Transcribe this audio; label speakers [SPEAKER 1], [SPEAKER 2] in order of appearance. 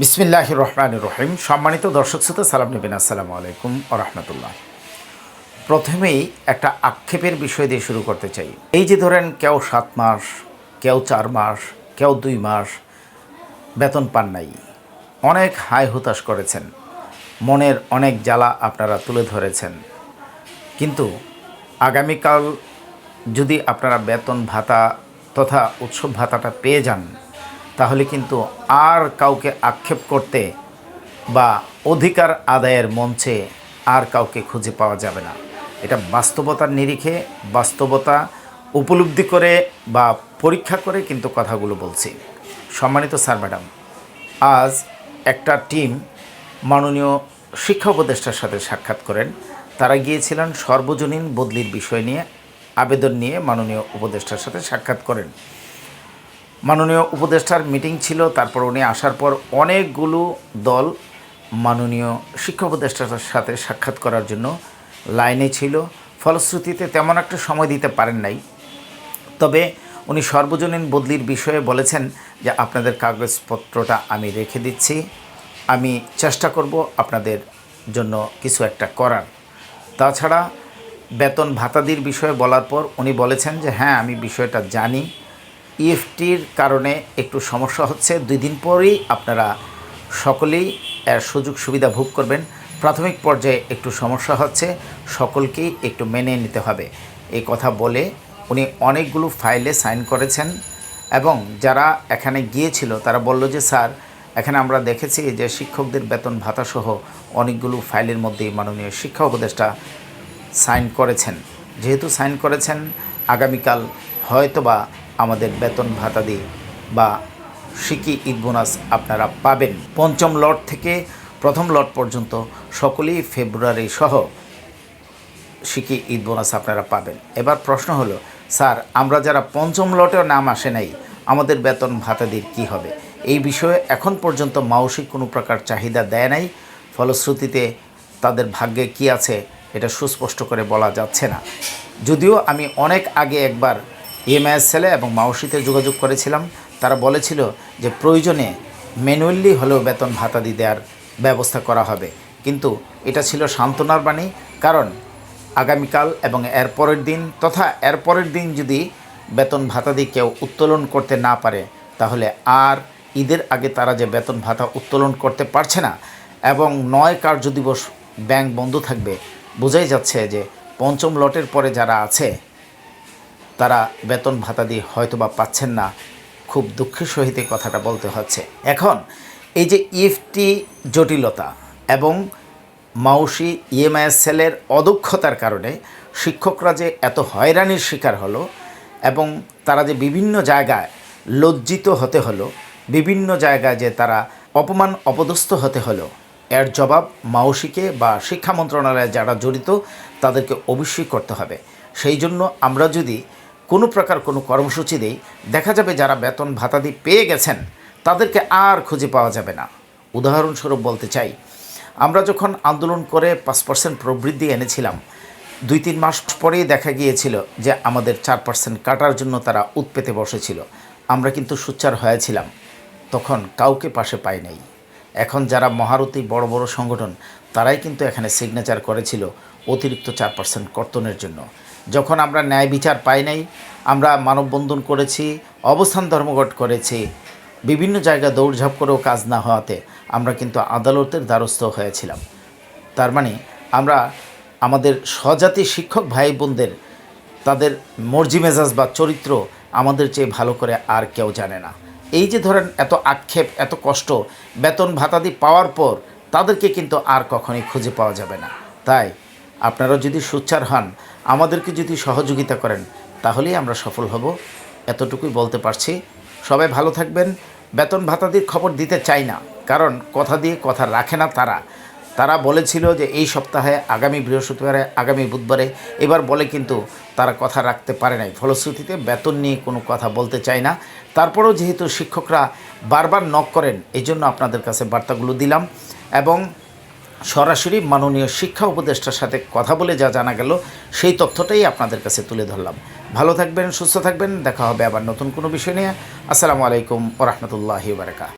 [SPEAKER 1] বিসমিল্লাহ রহমান রহিম। সম্মানিত দর্শক শ্রোতা, সালাম নবীন, আসসালামু আলাইকুম রহমতুল্লাহ। প্রথমেই একটা আক্ষেপের বিষয় দিয়ে শুরু করতে চাই। এই যে ধরেন কেউ সাত মাস, কেউ চার মাস, কেউ দুই মাস বেতন পান নাই। অনেক হাই হুতাশ করেছেন। মনের অনেক জ্বালা আপনারা তুলে ধরেছেন। কিন্তু আগামীকাল যদি আপনারা বেতন ভাতা তথা উৎসব ভাতাটা পেয়ে যান তাহলে কিন্তু আর কাউকে আক্ষেপ করতে বা অধিকার আদায়ের মঞ্চে আর কাউকে খুঁজে পাওয়া যাবে না। এটা বাস্তবতার নিরিখে বাস্তবতা উপলব্ধি করে বা পরীক্ষা করে কিন্তু কথাগুলো বলছি। সম্মানিত স্যার, ম্যাডাম, আজ একটা টিম মাননীয় শিক্ষা উপদেষ্টার সাথে সাক্ষাৎ করেন। তারা গিয়েছিলেন সর্বজনীন বদলির বিষয় নিয়ে, আবেদন নিয়ে মাননীয় উপদেষ্টার সাথে সাক্ষাৎ করেন। মাননীয় উপদেষ্টার মিটিং ছিল, তারপর উনি আসার পর অনেকগুলো দল মাননীয় শিক্ষা উপদেষ্টার সাথে সাক্ষাৎ করার জন্য লাইনে ছিল। ফলশ্রুতিতে তেমন একটা সময় দিতে পারেন নাই। তবে উনি সর্বজনীন বদলির বিষয়ে বলেছেন যে, আপনাদের কাগজপত্রটা আমি রেখে দিচ্ছি। আমি চেষ্টা করব আপনাদের জন্য কিছু একটা করার। তাছাড়া বেতন ভাতাদির বিষয়ে বলার পর উনি বলেছেন যে হ্যাঁ আমি বিষয়টা জানি। ইএফটির কারণে একটু সমস্যা হচ্ছে। দুই দিন পরেই আপনারা সকলেই এর সুযোগ সুবিধা ভোগ করবেন। প্রাথমিক পর্যায়ে একটু সমস্যা হচ্ছে। সকলকেই একটু মেনে নিতে হবে। এই কথা বলে উনি অনেকগুলো ফাইলে সাইন করেছেন এবং যারা এখানে গিয়েছিল, তারা বলল যে, স্যার, এখানে আমরা দেখেছি যে শিক্ষকদের বেতন ভাতাসহ অনেকগুলো ফাইলের মধ্যে মাননীয় শিক্ষা উপদেষ্টা সাইন করেছেন। যেহেতু সাইন করেছেন, আগামীকাল হয়তোবা আমাদের বেতন ভাতাদি বা সিকি ঈদ বোনাস আপনারা পাবেন। পঞ্চম লট থেকে প্রথম লট পর্যন্ত সকলেই ফেব্রুয়ারি সহ সিকি ঈদ বোনাস আপনারা পাবেন। এবার প্রশ্ন হলো, স্যার, আমরা যারা পঞ্চম লটেও নাম আসে নাই, আমাদের বেতন ভাতাদির কি হবে? এই বিষয়ে এখন পর্যন্ত মানসিক কোনো প্রকার চাহিদা দেয় নাই। ফলশ্রুতিতে তাদের ভাগ্যে কি আছে, এটা সুস্পষ্ট করে বলা যাচ্ছে না। যদিও আমি অনেক আগে একবার ইএমআইএস সেলে এবং মাউসিতে যোগাযোগ করেছিলাম। তারা বলেছিল যে প্রয়োজনে ম্যানুয়ালি হলেও বেতন ভাতাদি দেওয়ার ব্যবস্থা করা হবে। কিন্তু এটা ছিল সান্ত্বনার বাণী। কারণ আগামীকাল এবং এর পরের দিন তথা এর পরের দিন যদি বেতন ভাতাদি কেউ উত্তোলন করতে না পারে, তাহলে আর ঈদের আগে তারা যে বেতন ভাতা উত্তোলন করতে পারছে না এবং নয় কার্য দিবস ব্যাংক বন্ধ থাকবে, বোঝাই যাচ্ছে যে পঞ্চম লটের পরে যারা আছে তারা বেতন ভাতা দিয়ে হয়তো বা পাচ্ছেন না। খুব দুঃখের সহিত কথাটা বলতে হচ্ছে। এখন, এই যে ইএফটি জটিলতা এবং মাউসি ইএমআইএস সেলের অদক্ষতার কারণে শিক্ষকরা যে এত হয়রানির শিকার হলো এবং তারা যে বিভিন্ন জায়গায় লজ্জিত হতে হলো, বিভিন্ন জায়গায় যে তারা অপমান অপদস্থ হতে হলো, এর জবাব মাউসিকে বা শিক্ষা মন্ত্রণালয়ে যারা জড়িত, তাদেরকে অবশ্যই করতে হবে। সেই জন্য আমরা যদি কোনো প্রকার কোনো কর্মসূচি দেই দেখা যাবে যারা বেতন ভাতাদি পেয়ে গেছেন, তাদেরকে আর খুঁজে পাওয়া যাবে না। উদাহরণস্বরূপ বলতে চাই, আমরা যখন আন্দোলন করে পাঁচ পার্সেন্ট প্রবৃদ্ধি এনেছিলাম, দুই তিন মাস পরেই দেখা গিয়েছিল যে আমাদের চার পার্সেন্ট কাটার জন্য তারা উৎপেতে বসেছিল। আমরা কিন্তু সুচ্চার হয়েছিলাম, তখন কাউকে পাশে পাই নাই। এখন যারা মহারতী বড় বড় সংগঠন, তারাই কিন্তু এখানে সিগনেচার করেছিল অতিরিক্ত চার পার্সেন্ট কর্তনের জন্য। যখন আমরা ন্যায় বিচার পাই নাই, আমরা মানববন্ধন করেছি, অবস্থান ধর্মঘট করেছি, বিভিন্ন জায়গায় দৌড়ঝাঁপ করেও কাজ না হওয়াতে আমরা কিন্তু আদালতের দ্বারস্থ হয়েছিলাম। তার মানে আমরা আমাদের স্বজাতি শিক্ষক ভাই বোনদের তাদের মর্জি মেজাজ বা চরিত্র আমাদের চেয়ে ভালো করে আর কেউ জানে না। এই যে ধরেন এত আক্ষেপ, এত কষ্ট, বেতন ভাতাদি পাওয়ার পর তাদেরকে কিন্তু আর কখনোই খুঁজে পাওয়া যাবে না। তাই আপনারা যদি সোচ্চার হন আমাদেরকে যদি সহযোগিতা করেন, তাহলেই আমরা সফল হব। এতটুকুই বলতে পারছি। সবাই ভালো থাকবেন। বেতন ভাতাদির খবর দিতে চাই না, কারণ কথা দিয়ে কথা রাখে না তারা। তারা বলেছিল যে এই সপ্তাহে, আগামী বৃহস্পতিবারে, আগামী বুধবারে, এবার বলে কিন্তু তারা কথা রাখতে পারে নাই। ফলশ্রুতিতে বেতন নিয়ে কোনো কথা বলতে চায় না। তারপরেও যেহেতু শিক্ষকরা বারবার নক করেন এই জন্য আপনাদের কাছে বার্তাগুলো দিলাম। এবং সরাসরি মাননীয় শিক্ষা উপদেষ্টার সাথে কথা বলে যা জানা গেল, সেই তথ্যটাই আপনাদের কাছে তুলে ধরলাম। ভালো থাকবেন, সুস্থ থাকবেন, দেখা হবে আবার নতুন কোনো বিষয় নিয়ে। আসসালামু আলাইকুম ওরহমতুল্লাহি বারকা